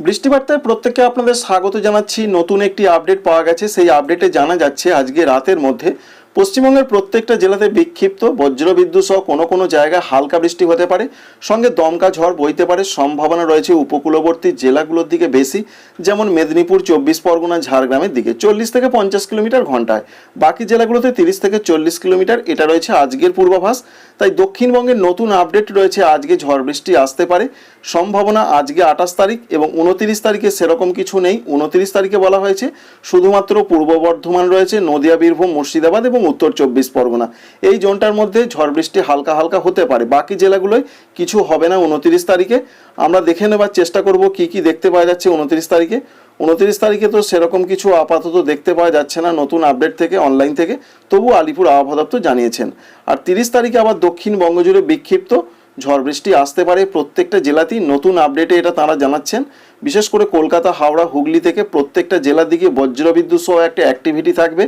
বৃষ্টিবার্তায় প্রত্যেককে আপনাদের স্বাগত জানাচ্ছি। নতুন একটি আপডেট পাওয়া গেছে। সেই আপডেটে জানা যাচ্ছে, আজকে রাতের মধ্যে পশ্চিমবঙ্গের প্রত্যেকটা জেলাতে বিক্ষিপ্ত বজ্রবিদ্যুৎ সহ কোনো কোনো জায়গায় হালকা বৃষ্টি হতে পারে। সঙ্গে দমকা ঝড় বইতে পারে, সম্ভাবনা রয়েছে উপকূলবর্তী জেলাগুলোর দিকে বেশি, যেমন মেদিনীপুর চব্বিশ পরগনা, ঝাড়গ্রামের দিকে চল্লিশ থেকে পঞ্চাশ কিলোমিটার ঘন্টায়। বাকি জেলাগুলোতে তিরিশ থেকে চল্লিশ কিলোমিটার, এটা রয়েছে আজকের পূর্বাভাস। তাই দক্ষিণবঙ্গের নতুন আপডেট রয়েছে, আজকে ঝড় বৃষ্টি আসতে পারে। সম্ভাবনা আজকে আঠাশ তারিখ এবং উনতিরিশ তারিখে সেরকম কিছু নেই। উনতিরিশ তারিখে বলা হয়েছে, শুধুমাত্র পূর্ব বর্ধমান রয়েছে, নদিয়া, বীরভূম, মুর্শিদাবাদ এবং উত্তর চব্বিশ পরগনা। এই জোনটার মধ্যে ঝড় বৃষ্টি হালকা হালকা হতে পারে। বাকি জেলাগুলোয় কিছু হবে না উনতিরিশ তারিখে। আমরা দেখে নেবার চেষ্টা করব কি কি দেখতে পাওয়া যাচ্ছে উনতিরিশ তারিখে। উনত্রিশ তারিখে তো সেরকম কিছু আপাতত দেখতে পাওয়া যাচ্ছে না নতুন আপডেট থেকে, অনলাইন থেকে। তবু আলিপুর আবহাওয়া দপ্তর জানিয়েছেন। আর তিরিশ তারিখে আবার দক্ষিণবঙ্গ জুড়ে বিক্ষিপ্ত। ঝড় বৃষ্টি আসতে পারে প্রত্যেকটা জেলাতেই। নতুন আপডেটে এটা তারা জানাচ্ছেন। বিশেষ করে কলকাতা, হাওড়া, হুগলি থেকে প্রত্যেকটা জেলার দিকে বজ্রবিদ্যুৎ সহ একটা অ্যাক্টিভিটি থাকবে।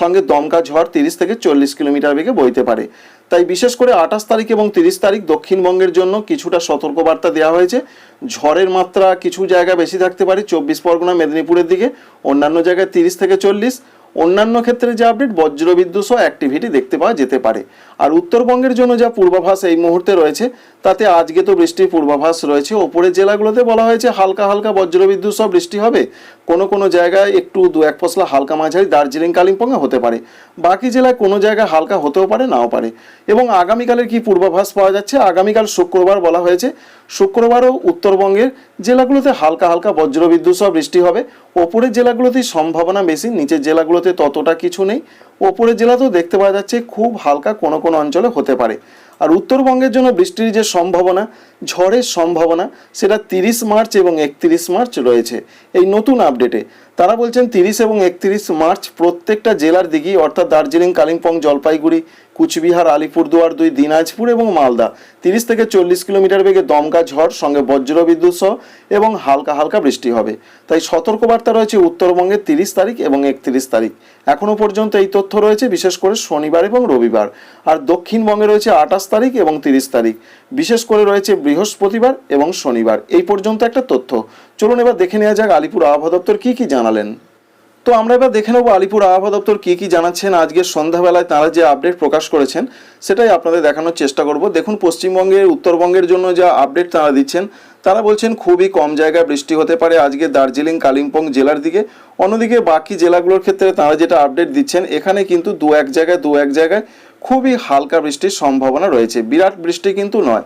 সঙ্গে দমকা ঝড় তিরিশ থেকে চল্লিশ কিলোমিটার বেগে বইতে পারে। তাই বিশেষ করে আঠাশ তারিখ এবং তিরিশ তারিখ দক্ষিণবঙ্গের জন্য কিছুটা সতর্কবার্তা দেওয়া হয়েছে। ঝড়ের মাত্রা কিছু জায়গা বেশি থাকতে পারে চব্বিশ পরগনা, মেদিনীপুরের দিকে। অন্যান্য জায়গায় তিরিশ থেকে চল্লিশ। অন্যান্য ক্ষেত্রে যে আপডেট বজ্রবিদ্যুৎ সহ অ্যাক্টিভিটি দেখতে পাওয়া যেতে পারে। আর উত্তরবঙ্গের জন্য যা পূর্বাভাস এই মুহূর্তে রয়েছে, তাতে আজকে তো বৃষ্টির পূর্বাভাস রয়েছে। ওপরের জেলাগুলোতে বলা হয়েছে হালকা হালকা বজ্রবিদ্যুৎ সহ বৃষ্টি হবে। কোনো কোনো জায়গায় একটু দু এক পশলা হালকা মাঝারি দার্জিলিং, কালিম্পংয়ে হতে পারে। বাকি জেলায় কোনো জায়গায় হালকা হতেও পারে, নাও পারে। এবং আগামীকালের কি পূর্বাভাস পাওয়া যাচ্ছে? আগামীকাল শুক্রবার বলা হয়েছে, শুক্রবারও উত্তরবঙ্গের জেলাগুলোতে হালকা হালকা বজ্রবিদ্যুৎ সহ বৃষ্টি হবে। ওপরের জেলাগুলোতেই সম্ভাবনা বেশি, নিচের জেলাগুলোতে ততটা কিছু নেই। ওপরের জেলাতেও দেখতে পাওয়া যাচ্ছে খুব হালকা কোনো কোনো অঞ্চলে হতে পারে। আর উত্তরবঙ্গের জন্য বৃষ্টির যে সম্ভাবনা, ঝড়ের সম্ভাবনা, সেটা তিরিশ মার্চ এবং একত্রিশ মার্চ রয়েছে। এই নতুন আপডেটে তারা বলছেন তিরিশ এবং একত্রিশ মার্চ প্রত্যেকটা জেলার দিকেই, অর্থাৎ দার্জিলিং, কালিম্পং, জলপাইগুড়ি কুচবিহার, আলিপুরদুয়ার, দুই দিনাজপুর এবং মালদা। তিরিশ থেকে চল্লিশ কিলোমিটার বেগে দমকা ঝড়, সঙ্গে বজ্রবিদ্যুৎ সহ এবং হালকা হালকা বৃষ্টি হবে। তাই সতর্কবার্তা রয়েছে উত্তরবঙ্গের তিরিশ তারিখ এবং একত্রিশ তারিখ। এখনও পর্যন্ত এই তথ্য রয়েছে, বিশেষ করে শনিবার এবং রবিবার। আর দক্ষিণবঙ্গে রয়েছে আঠাশ তারিখ এবং তিরিশ তারিখ। বিশেষ করে রয়েছে বৃহস্পতিবার এবং শনিবার। এই পর্যন্ত একটা তথ্য। চলুন এবার দেখে নেওয়া যাক আলিপুর আবহাওয়া দপ্তর কী কী জানালেন। তো আমরা এবার দেখে নেব আলিপুর আবহাওয়া দপ্তর কী কী জানাচ্ছেন। আজকে সন্ধ্যাবেলায় তারা যে আপডেট প্রকাশ করেছেন, সেটাই আপনাদের দেখানোর চেষ্টা করব। দেখুন পশ্চিমবঙ্গের উত্তরবঙ্গের জন্য যা আপডেট তারা দিচ্ছেন, তারা বলছেন খুবই কম জায়গায় বৃষ্টি হতে পারে আজকে দার্জিলিং, কালিম্পং জেলার দিকে। অন্যদিকে বাকি জেলাগুলোর ক্ষেত্রে তারা যেটা আপডেট দিচ্ছেন, এখানে কিন্তু দু এক জায়গায়, দু এক জায়গায় খুবই হালকা বৃষ্টির সম্ভাবনা রয়েছে। বিরাট বৃষ্টি কিন্তু নয়।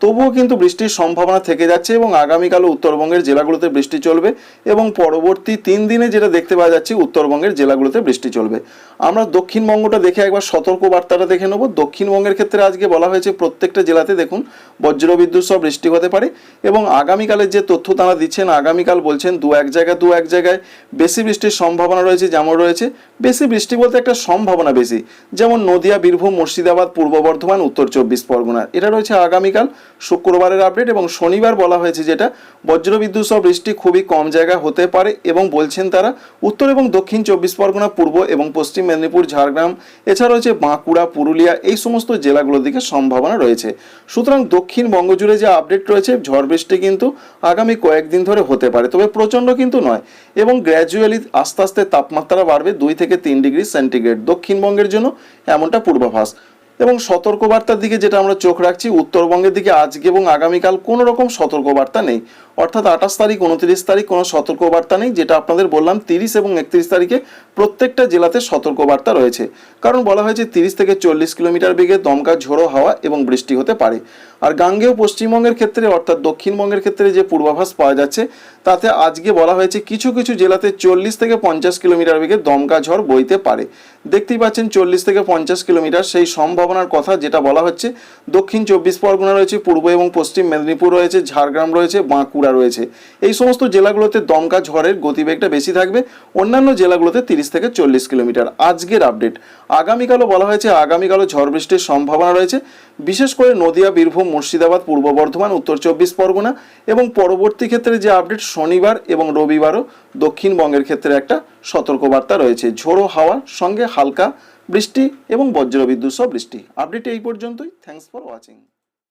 তবুও কিন্তু বৃষ্টির সম্ভাবনা থেকে যাচ্ছে এবং আগামীকালও উত্তরবঙ্গের জেলাগুলোতে বৃষ্টি চলবে এবং পরবর্তী তিন দিনে যেটা দেখতে পাওয়া যাচ্ছে উত্তরবঙ্গের জেলাগুলোতে বৃষ্টি চলবে। আমরা দক্ষিণবঙ্গটা দেখে একবার সতর্ক বার্তাটা দেখে নেব। দক্ষিণবঙ্গের ক্ষেত্রে আজকে বলা হয়েছে প্রত্যেকটা জেলাতে দেখুন বজ্রবিদ্যুৎ সহ বৃষ্টি হতে পারে এবং আগামীকালের যে তথ্য তারা দিচ্ছেন, আগামীকাল বলছেন দু এক জায়গায়, দু এক জায়গায় বেশি বৃষ্টির সম্ভাবনা রয়েছে যেমন রয়েছে। বেশি বৃষ্টি বলতে একটা সম্ভাবনা বেশি, যেমন নদিয়া, বীরভূম, মুর্শিদাবাদ, পূর্ব বর্ধমান, উত্তর চব্বিশ পরগনা। এটা রয়েছে আগামীকাল। শুক্রবারের আপডেট এবং শনিবার বলা হয়েছে যেটা বজ্রবিদ্যুৎ সহ বৃষ্টি খুবই কম জায়গায় হতে পারে এবং বলছেন তারা উত্তর এবং দক্ষিণ চব্বিশ পরগনা, পূর্ব এবং পশ্চিম মেদিনীপুর, ঝাড়গ্রাম, এছাড়া রয়েছে বাঁকুড়া, পুরুলিয়া এই সমস্ত জেলাগুলোর দিকে সম্ভাবনা রয়েছে। সুতরাং দক্ষিণবঙ্গ জুড়ে যে আপডেট রয়েছে, ঝড় বৃষ্টি কিন্তু আগামী কয়েকদিন ধরে হতে পারে, তবে প্রচণ্ড কিন্তু নয় এবং গ্র্যাজুয়ালি আস্তে আস্তে তাপমাত্রা বাড়বে দুই থেকে তিন ডিগ্রি সেন্টিগ্রেড। দক্ষিণবঙ্গের জন্য এমনটা পূর্বাভাস। এবং সতর্কবার্তার দিকে যেটা আমরা চোখ রাখছি, উত্তরবঙ্গের দিকে আজকে এবং আগামীকাল কোনো রকম সতর্কবার্তা নেই। অর্থাৎ আঠাশ তারিখ, উনত্রিশ তারিখ কোনো সতর্কবার্তা নেই, যেটা আপনাদের বললাম তিরিশ এবং একত্রিশ তারিখে প্রত্যেকটা জেলাতে সতর্কবার্তা রয়েছে। কারণ বলা হয়েছে তিরিশ থেকে চল্লিশ কিলোমিটার বেগে দমকা, ঝোড়ো হাওয়া এবং বৃষ্টি হতে পারে। আর গাঙ্গেয় পশ্চিমবঙ্গের ক্ষেত্রে অর্থাৎ দক্ষিণবঙ্গের ক্ষেত্রে যে পূর্বাভাস পাওয়া যাচ্ছে, তাতে আজকে বলা হয়েছে কিছু কিছু জেলাতে চল্লিশ থেকে পঞ্চাশ কিলোমিটার বেগে দমকা, ঝড় বইতে পারে। দেখতেই পাচ্ছেন চল্লিশ থেকে পঞ্চাশ কিলোমিটার সেই সম্ভাবনার কথা যেটা বলা হচ্ছে, দক্ষিণ চব্বিশ পরগনা রয়েছে, পূর্ব এবং পশ্চিম মেদিনীপুর রয়েছে, ঝাড়গ্রাম রয়েছে, বাঁকুড়া রয়েছে। এই সমস্ত জেলাগুলোতে দমকা ঝড়ের গতিবেগটা বেশি থাকবে, অন্যান্য জেলাগুলোতে তিরিশ থেকে চল্লিশ কিলোমিটার। আজকের আপডেট, আগামীকালও বলা হয়েছে, আগামীকালও ঝড় বৃষ্টির সম্ভাবনা রয়েছে। বিশেষ করে নদিয়া, বীরভূম, মুর্শিদাবাদ, পূর্ব বর্ধমান, উত্তর চব্বিশ পরগনা এবং পরবর্তী ক্ষেত্রে যে আপডেট শনিবার এবং রবিবারও দক্ষিণবঙ্গের ক্ষেত্রে একটা সতর্কবার্তা রয়েছে। ঝোড়ো হাওয়ার সঙ্গে হালকা বৃষ্টি এবং বজ্রবিদ্যুৎ সহ বৃষ্টি। আপডেট এই পর্যন্তই। Thanks for watching